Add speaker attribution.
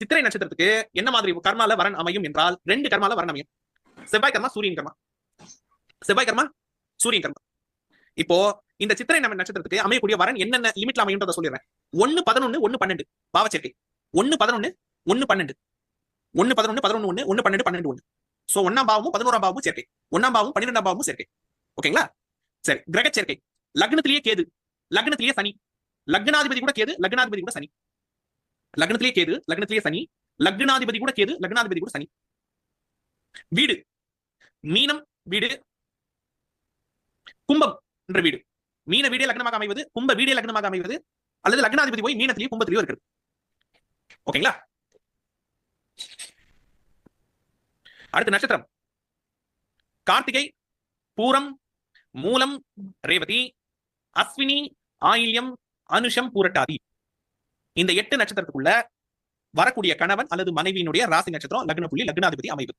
Speaker 1: சித்திரை நட்சத்திரத்துக்கு என்ன மாதிரி கர்மால வரன் அமையும் என்றால் ரெண்டு கர்மால வரன் அமையும். செவ்வாய் கர்மா சூரியன் கர்மா. செவ்வாய் கர்மா சூரியன் கர்மா. இப்போ இந்த சித்திரை நம்ம நட்சத்திரத்துக்கு அமையக்கூடிய வரன் என்னென்ன லிமிட்ல அமையும்ன்றத சொல்லிடுறேன். ஒன்னு பதினொன்னு ஒன்னு பன்னெண்டு. பாவச்சேர்க்கை. ஒன்னு பதினொன்னு ஒன்னு பன்னெண்டு. ஒன்னு பதினொன்னு பதினொன்னு ஒன்னு ஒன்னு பன்னெண்டு பன்னெண்டு ஒன்னு சோ ஒன்னாம் பாவமும் பதினோராம் பாவமும் சேர்க்கை. ஒன்னாம் பாவமும் பன்னிரெண்டாம் பாவமும் சேர்க்கை. ஓகேங்களா? சரி கிரக சேர்க்கை லக்னத்திலேயே கேது. லக்னத்திலேயே சனி. லக்னாதிபதி கூட கேது லக்னாதிபதி கூட சனி. லக்னத்திலேயே கேது லக்னத்திலேயே சனி லக்னாதிபதி கூட கேது லக்னாதிபதி கூட சனி. வீடு. மீனம் வீடு கும்பம் என்ற வீடு. மீன வீடே லக்னமாக அமைவது கும்ப வீடே லக்னமாக அமைவது அல்லது லக்னாதிபதி போய் மீனத்திலேயே கும்பத்திலேயோ இருக்கிறது. ஓகேங்களா? அடுத்த நட்சத்திரம். கார்த்திகை பூரம் மூலம் ரேவதி அஸ்வினி ஆயில்யம் அனுஷம் பூரட்டாதி. இந்த எட்டு நட்சத்திரத்துக்குள்ள வரக்கூடிய கணவன் அல்லது மனைவியினுடைய ராசி நட்சத்திரம் லக்ன புள்ளி லக்னாதிபதி அமைவு.